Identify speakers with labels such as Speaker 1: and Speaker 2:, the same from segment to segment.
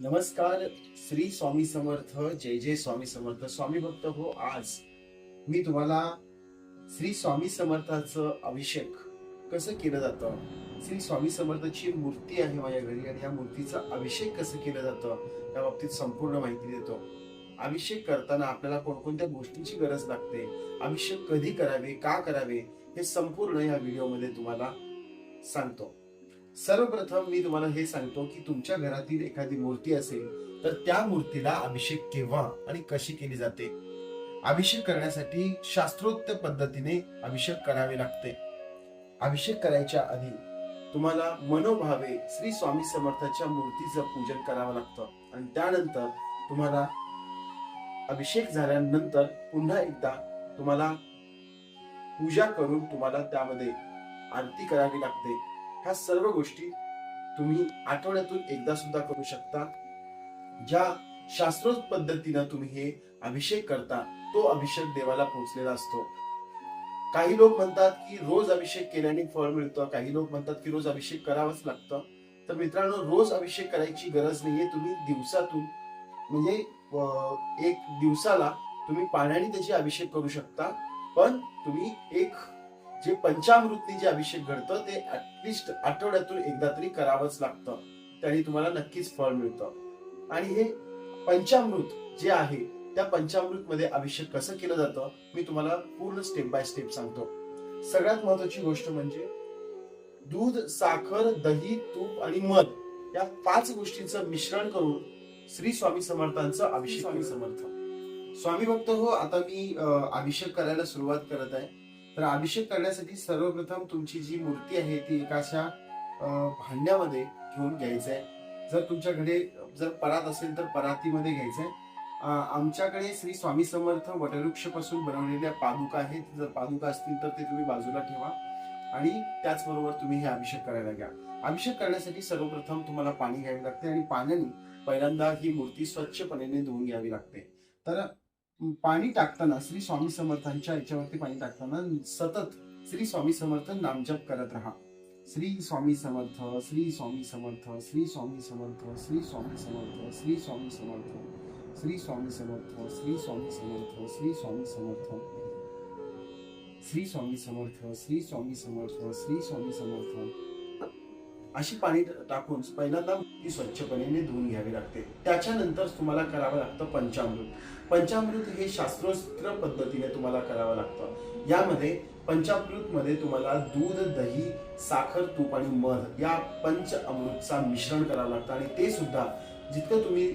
Speaker 1: नमस्कार श्री स्वामी समर्थ जय जय स्वामी समर्थ स्वामी भक्त हो आज मी तुम्हाला श्री स्वामी समर्थाचं अभिषेक कसं केलं जातं श्री स्वामी समर्थाची मूर्ती आहे माझ्या घरी आणि या मूर्तीचा अभिषेक कसं केलं जातं त्या बाबतीत संपूर्ण माहिती देतो. अभिषेक करताना आपल्याला कोणकोणत्या गोष्टींची गरज लागते अभिषेक कधी करावे का करावे हे संपूर्ण या व्हिडिओमध्ये तुम्हाला सांगतो. सर्वप्रथम मी तुम्हाला हे सांगतो की तुमच्या घरातील एखादी मूर्ती असेल तर त्या मूर्तीला अभिषेक केव्हा आणि कशी केली जाते? अभिषेक करण्यासाठी शास्त्रोक्त पद्धतीने अभिषेक करावे लागते. अभिषेक करायच्या आधी तुम्हाला मनोभावे श्री स्वामी समर्थाच्या मूर्तीचं पूजन करावं लागतं आणि त्यानंतर तुम्हाला अभिषेक झाल्यानंतर पुन्हा एकदा तुम्हाला पूजा करून तुम्हाला त्यामध्ये आरती करावी लागते. ह्या सर्व गोष्टी तुम्ही आठवड्यातून एकदा सुद्धा करू शकता. ज्या शास्त्रोक्त पद्धतीनं तुम्ही हे अभिषेक करता तो अभिषेक देवाला पोहोचलेला असतो. काही लोक म्हणतात की रोज अभिषेक केल्याने फळ मिळतं. काही लोक म्हणतात की रोज अभिषेक करावाच लागतं. तर मित्रांनो रोज अभिषेक करायची गरज नाहीये. तुम्ही दिवसातून म्हणजे एक दिवसाला तुम्ही पाण्याने त्याची अभिषेक करू शकता. पण तुम्ही एक जे पंचामृतनी जे अभिषेक घडतं ते ऍटलिस्ट आठवड्यातून एकदा तरी करावंच लागतं. त्याने तुम्हाला नक्कीच फळ मिळतं. आणि हे पंचामृत जे आहे त्या पंचामृत मध्ये अभिषेक कसं केलं जातं मी तुम्हाला पूर्ण स्टेप बाय स्टेप सांगतो. सगळ्यात महत्वाची गोष्ट म्हणजे दूध साखर दही तूप आणि मध या पाच गोष्टींचं मिश्रण करून श्री स्वामी समर्थांचं अभिषेक स्वामी समर्थ. स्वामी भक्त हो आता मी अभिषेक करायला सुरुवात करत आहे. तर अभिषेक करण्यासाठी सर्वप्रथम तुमची जी मूर्ती आहे ती एका अशा भांड्यामध्ये घेऊन घ्यायचं आहे जर तुमच्याकडे जर परात असेल तर परातीमध्ये घ्यायचं आहे आमच्याकडे श्री स्वामी समर्थ वटवृक्षपासून बनवलेल्या पादुका आहेत. जर पादुका असतील तर ते तुम्ही बाजूला ठेवा. आणि त्याचबरोबर तुम्ही हे अभिषेक करायला घ्या. अभिषेक करण्यासाठी सर्वप्रथम तुम्हाला पाणी घ्यावे लागते आणि पाण्याने पहिल्यांदा ही मूर्ती स्वच्छपणे धुवून घ्यावी लागते. तर पाणी टाकताना श्री स्वामी समर्थांच्या याच्यावरती पाणी टाकताना सतत श्री स्वामी समर्थ नामजप करत राहा श्री स्वामी समर्थ श्री स्वामी समर्थ श्री स्वामी समर्थ श्री स्वामी समर्थ श्री स्वामी समर्थ श्री स्वामी समर्थ श्री स्वामी समर्थ श्री स्वामी समर्थ श्री स्वामी समर्थ श्री स्वामी समर्थ श्री स्वामी समर्थ अशी पाणी टाकून पहिल्यांदा ती स्वच्छपणे धुवून घ्यावी लागते. त्याच्यानंतर तुम्हाला करावं लागतं पंचामृत. पंचामृत हे शास्त्रोस्त्र पद्धतीने तुम्हाला करावं लागतं. यामध्ये पंचामृत मध्ये तुम्हाला दूध दही साखर तूप आणि मध या पंच अमृतचा मिश्रण करावं लागतं आणि ते सुद्धा जितकं तुम्ही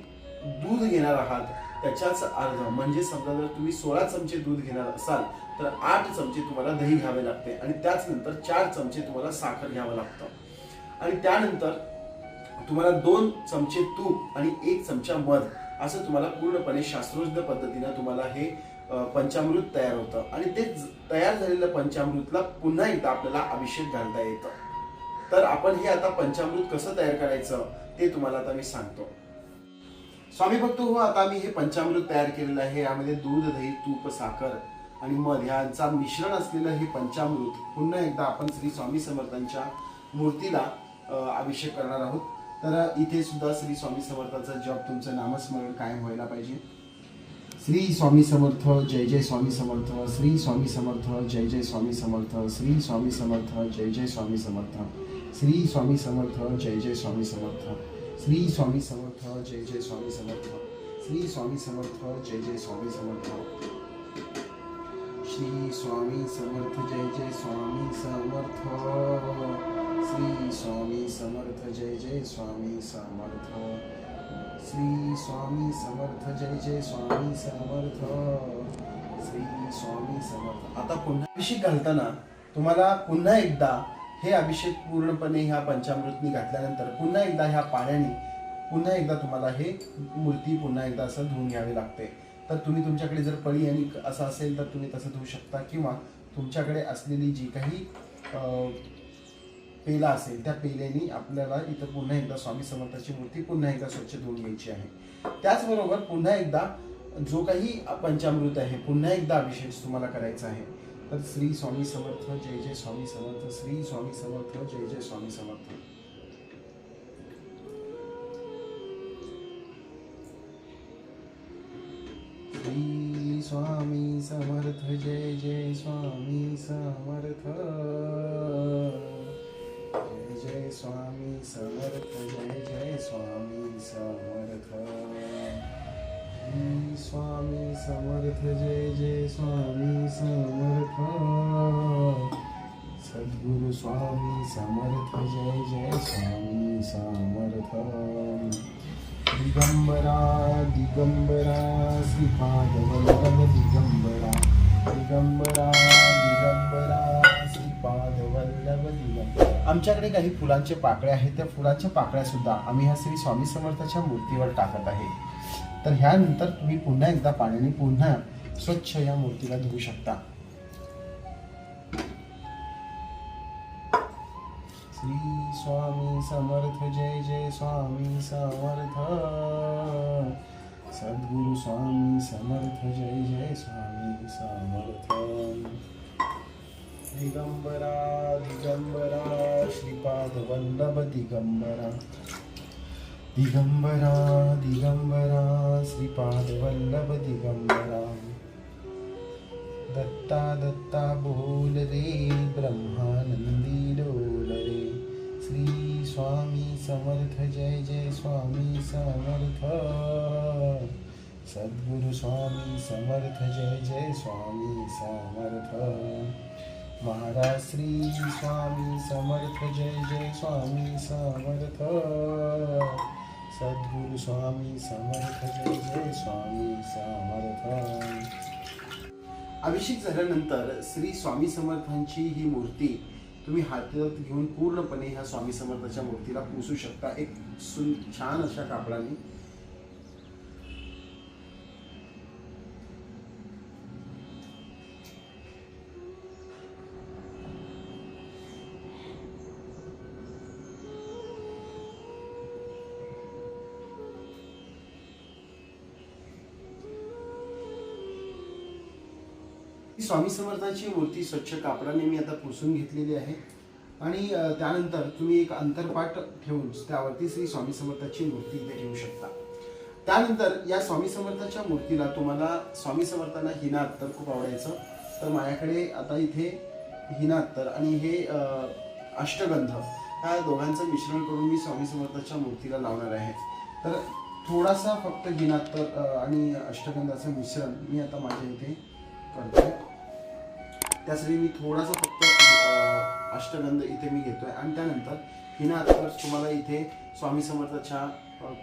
Speaker 1: दूध घेणार आहात त्याच्याच अर्ध म्हणजे समजा जर तुम्ही सोळा चमचे दूध घेणार असाल तर आठ चमचे तुम्हाला दही घ्यावे लागते आणि त्याच नंतर चार चमचे तुम्हाला साखर घ्यावं लागतं. आणि त्यानंतर तुम्हाला दोन चमचे तूप आणि एक चमचा मध असं तुम्हाला पूर्णपणे शास्त्रोक्त पद्धतीनं तुम्हाला हे पंचामृत तयार होतं. आणि ते तयार झालेलं पंचामृतला पुन्हा एकदा आपल्याला अभिषेक घालता येतं. तर आपण हे आता पंचामृत कसं तयार करायचं ते तुम्हाला आता मी सांगतो. स्वामी भक्त हो आता मी हे पंचामृत तयार केलेलं आहे. यामध्ये दूध दही तूप साखर आणि मध यांचा मिश्रण असलेलं हे पंचामृत पुन्हा एकदा आपण श्री स्वामी समर्थांच्या मूर्तीला अभिषेक करणार आहोत तर इथे सुद्धा श्री स्वामी समर्थाचा जप तुमचं नामस्मरण कायम व्हायला पाहिजे श्री स्वामी समर्थ जय जय स्वामी समर्थ श्री स्वामी समर्थ जय जय स्वामी समर्थ श्री स्वामी समर्थ जय जय स्वामी समर्थ श्री स्वामी समर्थ जय जय स्वामी समर्थ श्री स्वामी समर्थ जय जय स्वामी समर्थ श्री स्वामी समर्थ जय जय स्वामी समर्थ श्री स्वामी समर्थ जय जय स्वामी समर्थ श्री स्वामी समर्थ जय जय स्वामी समर्थ। श्री स्वामी समर्थ जय जय स्वामी समर्थ। श्री स्वामी समर्थ। आता पुन्हा अभिषेक घालताना तुम्हाला पुन्हा एकदा हे अभिषेक पूर्णपणे ह्या पंचामृतनी घातल्यानंतर पुन्हा एकदा ह्या पाण्याने पुन्हा एकदा तुम्हाला हे मूर्ती पुन्हा एकदा असं धुवून घ्यावी लागते. तर तुम्ही तुमच्याकडे जर पळी आणि असं असेल तर तुम्ही तसं धुवू शकता किंवा तुमच्याकडे असलेली जी काही पेला असेल त्या पेल्यानी आपल्याला इथं पुन्हा एकदा स्वामी समर्थाची मूर्ती पुन्हा एकदा स्वच्छ धुवून घ्यायची आहे. त्याचबरोबर पुन्हा एकदा जो काही पंचामृत आहे पुन्हा एकदा अभिषेक तुम्हाला करायचा आहे. तर श्री स्वामी समर्थ जय जय स्वामी समर्थ श्री स्वामी समर्थ जय जय स्वामी समर्थ. श्री स्वामी समर्थ जय जय स्वामी समर्थ. जय स्वामी समर्थ जय जय स्वामी समर्थ। स्वामी समर्थ जय जय स्वामी समर्थ। सद्गुरु स्वामी समर्थ जय जय स्वामी समर्थ। दिगंबरा दिगंबरा श्रीपाद दिगंबरा। दिगंबरा दिगंबरा। आमच्याकडे काही फुलांचे पाकळे आहेत. त्या फुलांच्या पाकळ्या सुद्धा आम्ही ह्या श्री स्वामी समर्थाच्या मूर्तीवर टाकत आहे. तर ह्यानंतर तुम्ही पुन्हा एकदा पाण्याने पुन्हा स्वच्छ या मूर्तीला धुवू शकता. श्री स्वामी समर्थ जय जय स्वामी समर्थ. सद्गुरु स्वामी समर्थ जय जय स्वामी समर्थ. दिगंबरा दिगंबरा श्रीपाद वल्लभ दिगंबरा। दिगंबरा दिगंबरा श्रीपाद वल्लभ दिगंबरा। दत्ता दत्ता बोल रे ब्रह्मानंदी डोल रे। श्री स्वामी समर्थ जय जय स्वामी समर्थ। सद्गुरु स्वामी समर्थ जय जय स्वामी समर्थ। महाराज श्री स्वामी समर्थ जय जय स्वामी समर्थ. सद्गुरु स्वामी समर्थ जय जय स्वामी समर्थ. अभिषेक झाल्यानंतर श्री स्वामी समर्थांची ही मूर्ती तुम्ही हातात घेऊन पूर्णपणे ह्या स्वामी समर्थाच्या मूर्तीला पुसू शकता. एक सुन छान अशा कापडाने. ही स्वामी समर्थांची मूर्ती स्वच्छ कापडाने मी आता पुसून घेतलेली आहे. आणि त्यानंतर तुम्ही एक अंतरपाट ठेवून त्यावरती श्री स्वामी समर्थाची मूर्ती इथे ठेवू शकता. त्यानंतर या स्वामी समर्थाच्या मूर्तीला तुम्हाला स्वामी समर्थांना हिना तर खूप आवडायचं. तर माझ्याकडे आता इथे हिना आणि हे अष्टगंध ह्या दोघांचं मिश्रण करून मी स्वामी समर्थाच्या मूर्तीला लावणार आहे. तर थोडासा फक्त हिनात्तर आणि अष्टगंधाचं मिश्रण मी आता माझ्या इथे करतोय त्यासाठी मी थोडासा फक्त अष्टगंध इथे मी घेतोय. आणि त्यानंतर हिना अत्तर तुम्हाला इथे स्वामी समर्थाच्या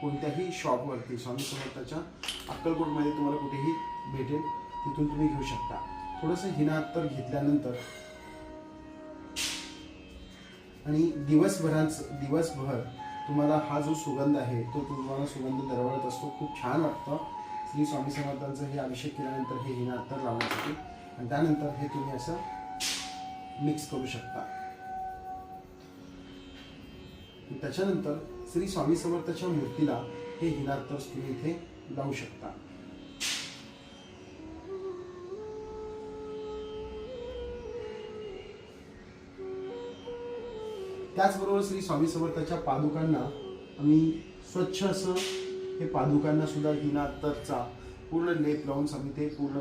Speaker 1: कोणत्याही शॉपवरती स्वामी समर्थाच्या अक्कलकोटमध्ये तुम्हाला कुठेही भेटेल तिथून तुम्ही घेऊ शकता. थोडंसं हिना अत्तर घेतल्यानंतर आणि दिवसभरांच दिवसभर तुम्हाला हा जो सुगंध आहे तो तुम्हाला सुगंध दरवळत असतो. खूप छान वाटतं. श्री स्वामी समर्थांचं हे अभिषेक केल्यानंतर हे हिना अत्तर लावण्यासाठी. आणि त्यानंतर हे तुम्ही असं मिक्स करू शकता. त्याच्यानंतर श्री स्वामी समर्थाच्या मूर्तीला हे हिना तुम्ही इथे लावू शकता. त्याचबरोबर श्री स्वामी समर्थाच्या पादुकांना आम्ही स्वच्छ असं हे पादुकांना सुद्धा हिना पूर्ण लेप लावून आम्ही ते पूर्ण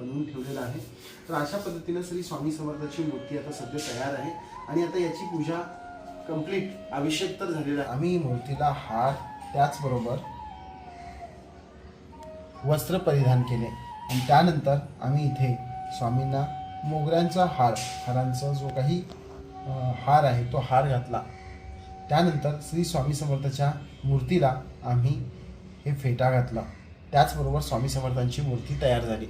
Speaker 1: बनवून ठेवलेलं आहे. तर अशा पद्धतीनं श्री स्वामी समर्थाची मूर्ती आता सध्या तयार आहे. आणि आता याची पूजा कंप्लीट अभिषेक तर झालेला. आम्ही मूर्तीला हार त्याचबरोबर वस्त्र परिधान केले. आणि त्यानंतर आम्ही इथे स्वामींना मोगऱ्यांचा हार हारांचा जो काही हार आहे तो हार घातला. त्यानंतर श्री स्वामी समर्थाच्या मूर्तीला आम्ही हे फेटा घातला. त्याचबरोबर स्वामी समर्थांची मूर्ती तयार झाली.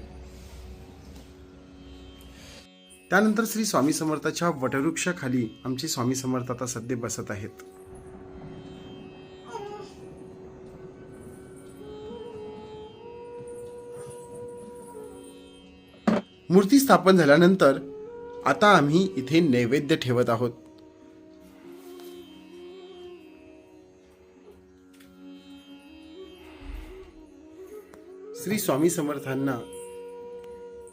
Speaker 1: त्यानंतर श्री स्वामी समर्थाच्या वटवृक्षाखाली आमचे स्वामी समर्थ आता सध्या बसत आहेत. मूर्ती स्थापन झाल्यानंतर आता आम्ही इथे नैवेद्य ठेवत आहोत. श्री स्वामी समर्थांना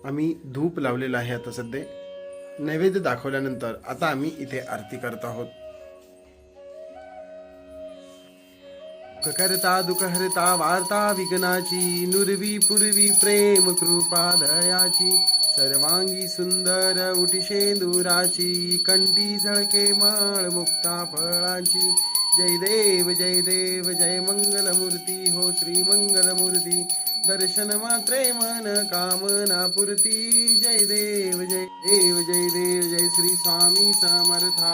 Speaker 1: आम्ही धूप लावलेला आहे आता सध्या. नैवेद्य दाखवल्यानंतर आता आम्ही इथे आरती करत आहोत.
Speaker 2: सुख करता हरता वार्ता विघ्नाची नुरवी पूर्वी प्रेम कृपा दयाची सर्वांगी सुंदर उठी शेंदुराची कंटी झळके माळ मुक्ता फळाची जय देव जय देव जय मंगलमूर्ती हो श्री मंगलमूर्ती. दर्शन मात्रे मन कामना पूर्ती. जय देव जय देव जय देव जय श्री स्वामी समर्था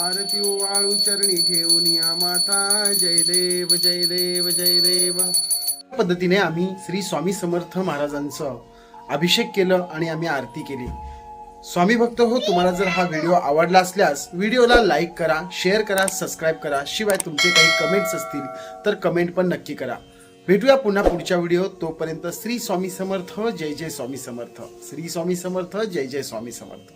Speaker 2: आरती वाळू चरणी ठेवून या माता. जय देव जय देव जय देव.
Speaker 1: पद्धतीने आम्ही श्री स्वामी समर्थ महाराजांचं अभिषेक केलं आणि आम्ही आरती केली. स्वामी भक्त हो तुम्हाला जर हा व्हिडिओ आवडला असल्यास व्हिडिओला लाईक करा शेअर करा सबस्क्राईब करा. शिवाय तुमचे काही कमेंट्स असतील तर कमेंट पण नक्की करा. भेटूया पुन्हा पुढच्या व्हिडिओ तोपर्यंत श्री स्वामी समर्थ जय जय स्वामी समर्थ. श्री स्वामी समर्थ जय जय स्वामी समर्थ.